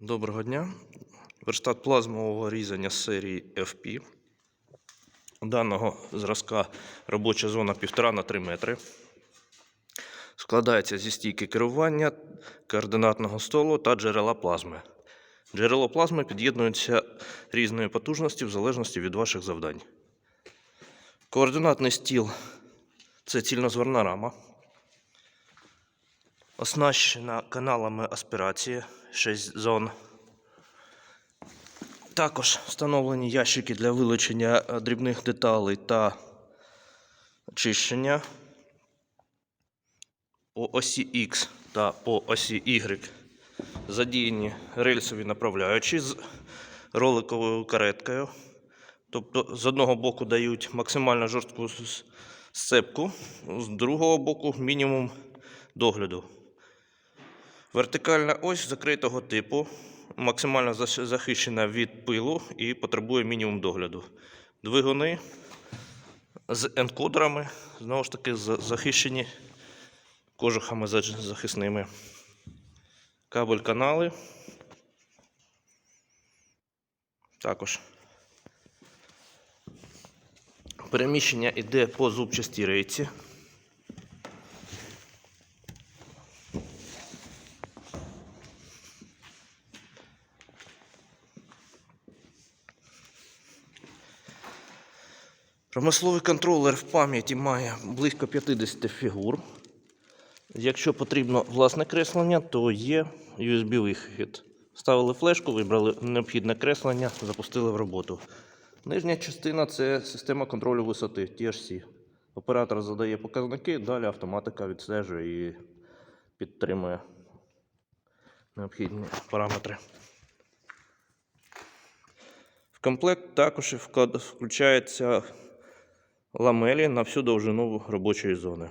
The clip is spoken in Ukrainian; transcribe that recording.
Доброго дня. Верстат плазмового різання серії FP. Даного зразка робоча зона 1,5 на 3 метри. Складається зі стійки керування, координатного столу та джерела плазми. Джерело плазми під'єднується різної потужності в залежності від ваших завдань. Координатний стіл це цільнозверна рама. Оснащена каналами аспірації 6 зон. Також встановлені ящики для вилучення е, дрібних деталей та очищення. По осі X та по осі Y задіяні рельсові направляючі з роликовою кареткою. Тобто з одного боку дають максимально жорстку сцепку, з другого боку мінімум догляду. Вертикальна ось закритого типу, максимально захищена від пилу і потребує мінімум догляду. Двигуни з енкодерами, знову ж таки, захищені кожухами захисними. Кабель канали. Також. Переміщення йде по зубчастій рейці. Промисловий контролер в пам'яті має близько 50 фігур. Якщо потрібно власне креслення, то є USB-вихід. Ставили флешку, вибрали необхідне креслення, запустили в роботу. Нижня частина це система контролю висоти THC. Оператор задає показники, далі автоматика відстежує і підтримує необхідні параметри. В комплект також включається ламелі на всю довжину робочої зони.